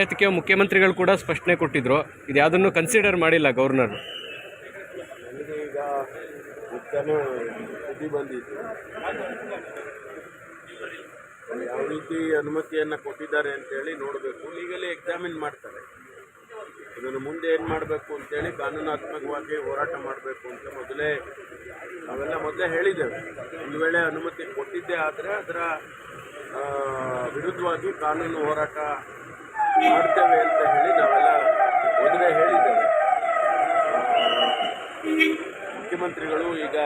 ಇದಕ್ಕೆ ಮುಖ್ಯಮಂತ್ರಿಗಳು ಕೂಡ ಸ್ಪಷ್ಟನೆ ಕೊಟ್ಟಿದ್ರು. ಇದು ಯಾವುದನ್ನು ಕನ್ಸಿಡರ್ ಮಾಡಿಲ್ಲ ಗವರ್ನರ್ ನನಗೆ ಈಗ ಯಾವ ರೀತಿ ಅನುಮತಿಯನ್ನು ಕೊಟ್ಟಿದ್ದಾರೆ ಅಂತೇಳಿ ನೋಡಬೇಕು ಲೀಗಲಿ ಎಕ್ಸಾಮಿನ್ ಮಾಡ್ತಾರೆ ಇದನ್ನು ಮುಂದೆ ಏನು ಮಾಡಬೇಕು ಅಂತೇಳಿ ಕಾನೂನಾತ್ಮಕವಾಗಿ ಹೋರಾಟ ಮಾಡಬೇಕು ಅಂತ ಮೊದಲೇ ನಾವೆಲ್ಲ ಮೊದಲೇ ಹೇಳಿದ್ದೇವೆ ಒಂದು ವೇಳೆ ಅನುಮತಿ ಕೊಟ್ಟಿದ್ದೇ ಆದರೆ ಅದರ ವಿರುದ್ಧವಾಗಿ ಕಾನೂನು ಹೋರಾಟ ಮಾಡ್ತೇವೆ ಅಂತ ಹೇಳಿ ನಾವೆಲ್ಲ ಮೊದಲೇ ಹೇಳಿದ್ದೇವೆ. ಮುಖ್ಯಮಂತ್ರಿಗಳು ಈಗ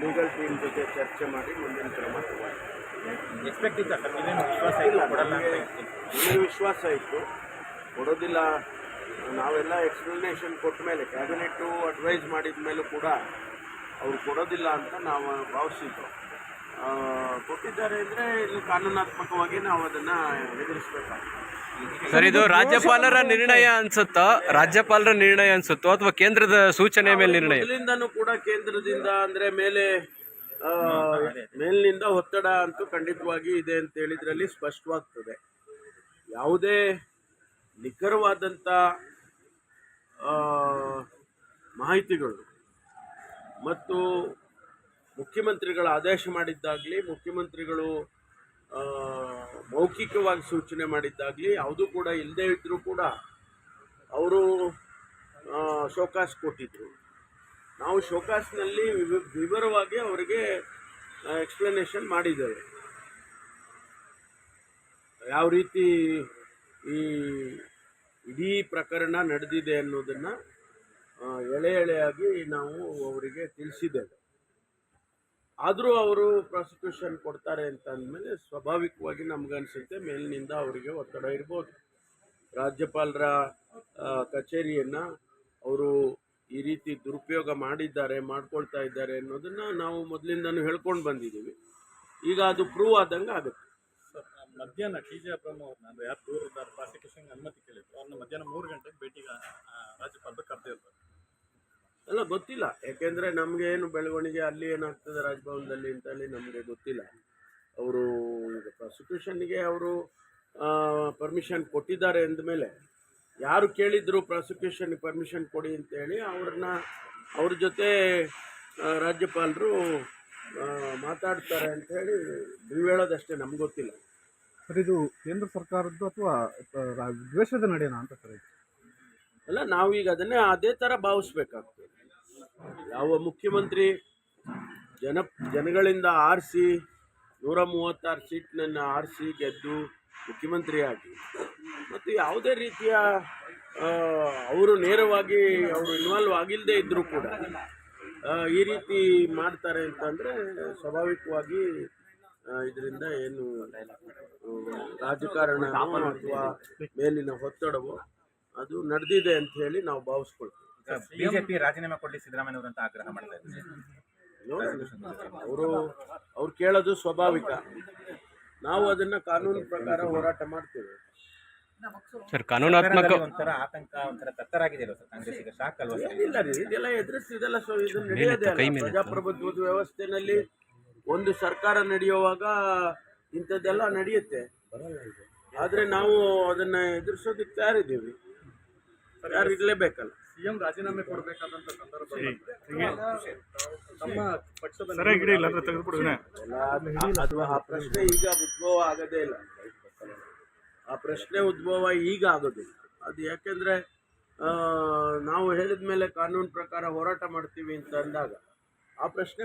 ಲೀಗಲ್ ಟೀಮ್ ಜೊತೆ ಚರ್ಚೆ ಮಾಡಿ ಮುಂದಿನ ಕ್ರಮ ಎಕ್ಸ್ಪೆಕ್ಟ್ ಇತ್ತು ಸರ್ ನೀವೇನು ವಿಶ್ವಾಸ ಇಲ್ಲ ಕೊಡಲ್ಲ ವಿಶ್ವಾಸ ಇತ್ತು. ಕೊಡೋದಿಲ್ಲ. ನಾವೆಲ್ಲ ಎಕ್ಸ್ಪ್ಲನೇಷನ್ ಕೊಟ್ಟ ಮೇಲೆ ಕ್ಯಾಬಿನೆಟ್ಟು ಅಡ್ವೈಸ್ ಮಾಡಿದ ಮೇಲೂ ಕೂಡ ಅವ್ರು ಕೊಡೋದಿಲ್ಲ ಅಂತ ನಾವು ಭಾವಿಸಿದ್ದು ಕೊಟ್ಟಿದ್ದಾರೆ ಅಂದರೆ ಇಲ್ಲಿ ಕಾನೂನಾತ್ಮಕವಾಗಿ ನಾವು ಅದನ್ನು ಎದುರಿಸಬೇಕಾಗ್ತದೆ. ಸರ್ ಇದು ರಾಜ್ಯಪಾಲರ ನಿರ್ಣಯ ಅನ್ಸುತ್ತೋ ರಾಜ್ಯಪಾಲರ ನಿರ್ಣಯ ಅನ್ಸುತ್ತೋ ಅಥವಾ ಕೇಂದ್ರದ ಸೂಚನೆ ಮೇಲೆ ನಿರ್ಣಯ? ಇಲ್ಲಿಂದನೂ ಕೂಡ ಕೇಂದ್ರದಿಂದ ಅಂದ್ರೆ ಮೇಲೆ ಮೇಲಿನಿಂದ ಒತ್ತಡ ಅಂತೂ ಖಂಡಿತವಾಗಿ ಇದೆ ಅಂತ ಹೇಳಿದ್ರಲ್ಲಿ ಸ್ಪಷ್ಟವಾಗ್ತದೆ. ಯಾವುದೇ ನಿಖರವಾದಂಥ ಮಾಹಿತಿಗಳು ಮತ್ತು ಮುಖ್ಯಮಂತ್ರಿಗಳ ಆದೇಶ ಮಾಡಿದ್ದಾಗಲಿ, ಮುಖ್ಯಮಂತ್ರಿಗಳು ಮೌಖಿಕವಾಗಿ ಸೂಚನೆ ಮಾಡಿದ್ದಾಗಲಿ, ಯಾವುದೂ ಕೂಡ ಇಲ್ಲದೇ ಇದ್ದರೂ ಕೂಡ ಅವರು ಶೋಕಾಸ್ ಕೊಟ್ಟಿದ್ದರು ನಾವು ಶೋಕಾಸ್ನಲ್ಲಿ ವಿವ- ವಿವರವಾಗಿ ಅವರಿಗೆ ಎಕ್ಸ್ಪ್ಲನೇಷನ್ ಮಾಡಿದ್ದೇವೆ. ಯಾವ ರೀತಿ ಈ ಇಡೀ ಪ್ರಕರಣ ನಡೆದಿದೆ ಅನ್ನೋದನ್ನು ಎಳೆ ಎಳೆಯಾಗಿ ನಾವು ಅವರಿಗೆ ತಿಳಿಸಿದ್ದೇವೆ. ಆದರೂ ಅವರು ಪ್ರಾಸಿಕ್ಯೂಷನ್ ಕೊಡ್ತಾರೆ ಅಂತ ಅಂದಮೇಲೆ ಸ್ವಾಭಾವಿಕವಾಗಿ ನಮಗನ್ಸುತ್ತೆ, ಮೇಲಿನಿಂದ ಅವರಿಗೆ ಒತ್ತಡ ಇರ್ಬೋದು. ರಾಜ್ಯಪಾಲರ ಕಚೇರಿಯನ್ನು ಅವರು ಈ ರೀತಿ ದುರುಪಯೋಗ ಮಾಡಿದ್ದಾರೆ, ಮಾಡ್ಕೊಳ್ತಾ ಇದ್ದಾರೆ ಅನ್ನೋದನ್ನು ನಾವು ಮೊದಲಿಂದನೂ ಹೇಳ್ಕೊಂಡು ಬಂದಿದ್ದೀವಿ. ಈಗ ಅದು ಪ್ರೂವ್ ಆದಂಗೆ ಆಗುತ್ತೆ. ಮಧ್ಯಾಹ್ನ ಟಿ ಜೆ ಅಬ್ರಹ್ಮ ಅವ್ರನ್ನ ಯಾರು ದೂರ ಇದ್ದಾರೆ ಪ್ರಾಸಿಕ್ಯೂಷನ್ ಅನುಮತಿ ಕೇಳಿದ್ರು. ಅವ್ರನ್ನ ಮಧ್ಯಾಹ್ನ ಮೂರು ಗಂಟೆಗೆ ಭೇಟಿಗೆ ರಾಜ್ಯಪಾಲರು ಕರೆದಿರ್ತಾರೆ. ಎಲ್ಲ ಗೊತ್ತಿಲ್ಲ. ಯಾಕೆಂದರೆ ನಮಗೆ ಏನು ಬೆಳವಣಿಗೆ ಅಲ್ಲಿ ಏನಾಗ್ತದೆ ರಾಜಭವನದಲ್ಲಿ ಅಂತೇಳಿ ನಮಗೆ ಗೊತ್ತಿಲ್ಲ. ಅವರು ಈಗ ಪ್ರಾಸಿಕ್ಯೂಷನ್ಗೆ ಅವರು ಪರ್ಮಿಷನ್ ಕೊಟ್ಟಿದ್ದಾರೆ ಅಂದಮೇಲೆ ಯಾರು ಕೇಳಿದ್ರು ಪ್ರಾಸಿಕ್ಯೂಷನ್ಗೆ ಪರ್ಮಿಷನ್ ಕೊಡಿ ಅಂತೇಳಿ ಅವ್ರನ್ನ ಅವ್ರ ಜೊತೆ ರಾಜ್ಯಪಾಲರು ಮಾತಾಡ್ತಾರೆ ಅಂಥೇಳಿ ನೀವು ಹೇಳೋದಷ್ಟೇ ನಮ್ಗೆ ಗೊತ್ತಿಲ್ಲ. ಸರ್ ಇದು ಕೇಂದ್ರ ಸರ್ಕಾರದ್ದು ಅಥವಾ ದ್ವೇಷದ ನಡೆಯೋಣ ಅಂತ ಸರ್? ಅಲ್ಲ ನಾವೀಗ ಅದನ್ನೇ ಅದೇ ಥರ ಭಾವಿಸ್ಬೇಕಾಗ್ತದೆ. ಯಾವ ಮುಖ್ಯಮಂತ್ರಿ ಜನ ಜನಗಳಿಂದ ಆರಿಸಿ ನೂರ ಮೂವತ್ತಾರು ಸೀಟ್ನನ್ನು ಆರಿಸಿ ಗೆದ್ದು ಮುಖ್ಯಮಂತ್ರಿಯಾಗಿ. ಮತ್ತು ಯಾವುದೇ ರೀತಿಯ ಅವರು ನೇರವಾಗಿ ಅವರು ಇನ್ವಾಲ್ವ್ ಆಗಿಲ್ಲದೆ ಇದ್ದರೂ ಕೂಡ ಈ ರೀತಿ ಮಾಡ್ತಾರೆ ಅಂತಂದರೆ ಸ್ವಾಭಾವಿಕವಾಗಿ ಇದರಿಂದ ಏನು ರಾಜಕಾರಣ ಅಥವಾ ಮೇಲಿನ ಒತ್ತಡವು ಅದು ನಡೆದಿದೆ ಅಂತ ಹೇಳಿ ನಾವು ಭಾವಿಸ್ಕೊಳ್ತೀವಿ. ಬಿಜೆಪಿ ರಾಜೀನಾಮೆ ಕೊಡ್ಲಿ ಸಿದ್ದರಾಮಯ್ಯ ಅವರಂತ ಆಗ್ರಹ ಮಾಡ್ತಾ ಇದ್ದಾರೆ. ಅವರು. ಅವ್ರು ಕೇಳೋದು ಸ್ವಾಭಾವಿಕ. ನಾವು ಅದನ್ನ ಕಾನೂನು ಪ್ರಕಾರ ಹೋರಾಟ ಮಾಡ್ತೇವೆ. ಸರ್ ಕಾನೂನಾತ್ಮಕ ಒಂಥರ ಆತಂಕ ಒಂಥರ ತತ್ತರಾಗಿದೆ ಅಲ್ವಾ ಸರ್ ಕಾಂಗ್ರೆಸ್ ಈಗ ಶಾಕ್ ಅಲ್ವಾ ಏನಿಲ್ಲ ರೀ ಇದೆಲ್ಲ ಸೊ ಇದು ನಡೆಯೋದೇ. ಪ್ರಜಾಪ್ರಭುತ್ವದ ವ್ಯವಸ್ಥೆನಲ್ಲಿ ಒಂದು ಸರ್ಕಾರ ನಡೆಯುವಾಗ ಇಂಥದ್ದೆಲ್ಲ ನಡೆಯುತ್ತೆ. ಆದ್ರೆ ನಾವು ಅದನ್ನ ಎದುರಿಸೋದಕ್ಕೆ ತಯಾರಿದ್ದೀವಿ. ಯಾರು ಇರಲೇಬೇಕಲ್ಲ ಸಿಎಂ ರಾಜೀನಾಮೆ ಕೊಡಬೇಕಾದಂತ ಸಂದರ್ಭ ಪಕ್ಷದ ಅದು ಆ ಪ್ರಶ್ನೆ ಈಗ ಉದ್ಭವ ಆಗದೇ ಇಲ್ಲ. ಆ ಪ್ರಶ್ನೆ ಉದ್ಭವ ಈಗ ಆಗೋದಿಲ್ಲ. ಅದು ಯಾಕೆಂದ್ರೆ ಆ, ನಾವು ಹೇಳಿದ ಮೇಲೆ ಕಾನೂನು ಪ್ರಕಾರ ಹೋರಾಟ ಮಾಡ್ತೀವಿ ಅಂತ ಅಂದಾಗ ಆ ಪ್ರಶ್ನೆ